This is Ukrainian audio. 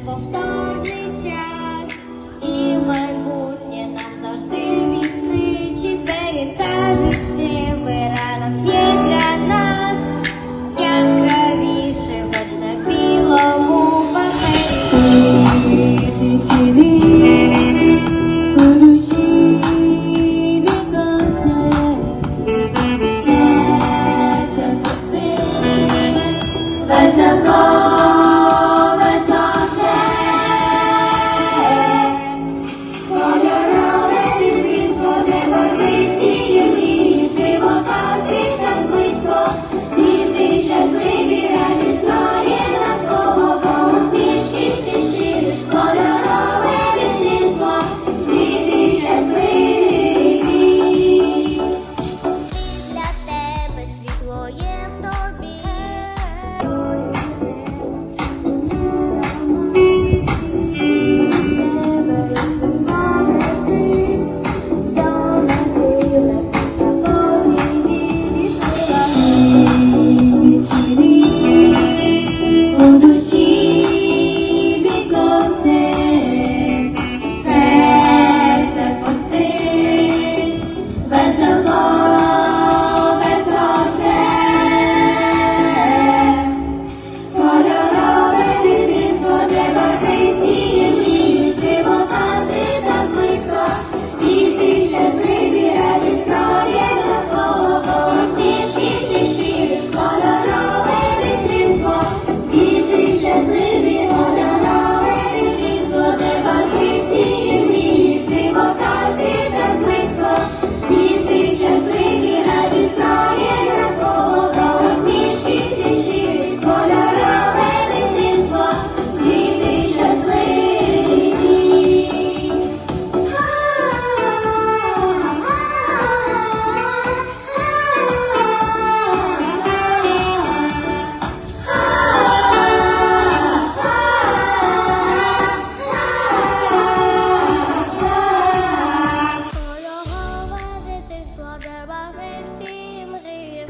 неповторний час, і майбутнє нам завжди відкриті двері та життєвий ранок є для нас, яскравіше, хоч на білому папері. Let's go. весь мріє.